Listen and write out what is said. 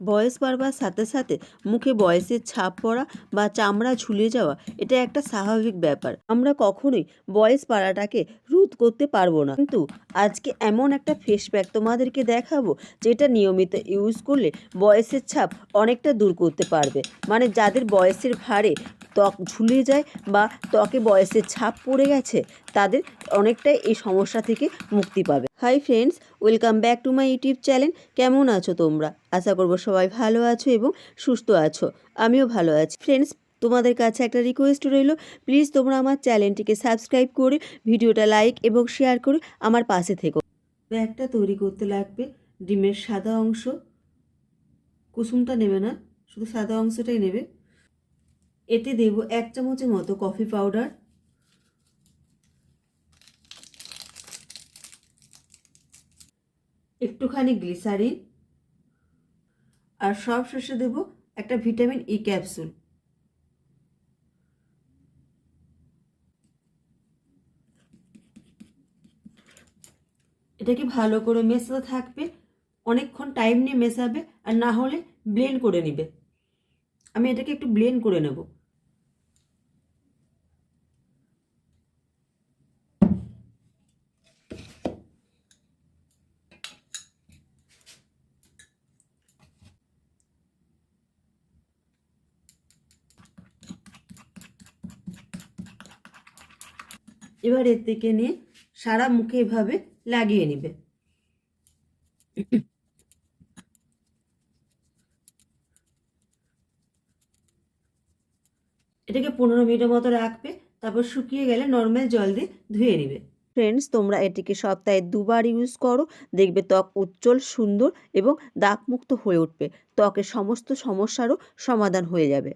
বয়স বাড়বার সাথে সাথে মুখে বয়সের ছাপ পড়া বা চামড়া ঝুলে যাওয়া, এটা একটা স্বাভাবিক ব্যাপার। আমরা কখনোই বয়স পাড়াটাকে রোধ করতে পারব না। কিন্তু আজকে এমন একটা ফেস প্যাক তোমাদেরকে দেখাবো, যেটা নিয়মিত ইউজ করলে বয়সের ছাপ অনেকটা দূর করতে পারবে। মানে যাদের বয়সের ভারে ত্বক ঝুলে যায় বা ত্বকে বয়সের ছাপ পড়ে গেছে, তাদের অনেকটাই এই সমস্যা থেকে মুক্তি পাবে। Hi friends welcome back to my YouTube channel কেমন আছো তোমরা? আশা করব সবাই ভালো আছো এবং সুস্থ আছো। আমিও ভালো আছি। ফ্রেন্ডস তোমাদের কাছে একটা রিকোয়েস্ট রইল। প্লিজ তোমরা আমার চ্যানেলটিকে সাবস্ক্রাইব করে ভিডিওটা লাইক এবং শেয়ার করে আমার পাশে থেকো। ব্যাগটা তৈরি করতে লাগবে, ডিমের সাদা অংশ। কুসুমটা নেবে না, শুধু সাদা অংশটাই নেবে। এতে দেব এক চামচের মতো কফি পাউডার একটুখানি গ্লিসারিন আর সব শেষে দেব একটা ভিটামিন ই ক্যাপসুল এটাকে ভালো করে মেশাতে থাকবে, অনেকক্ষণ টাইম নিয়ে মেশাবে, আর না হলে ব্লেন্ড করে নিবে। আমি এটাকে একটু ব্লেন্ড করে নেব। এবার এর থেকে নিয়ে সারা মুখে এভাবে লাগিয়ে নিবে। এটাকে পনেরো মিনিটের মতো রাখবে, তারপর শুকিয়ে গেলে নর্মাল জল দিয়ে ধুয়ে নিবে। ফ্রেন্ডস তোমরা এটিকে সপ্তাহে দুবার ইউজ করো, দেখবে ত্বক উজ্জ্বল, সুন্দর এবং দাগমুক্ত হয়ে উঠবে। ত্বকের সমস্ত সমস্যারও সমাধান হয়ে যাবে।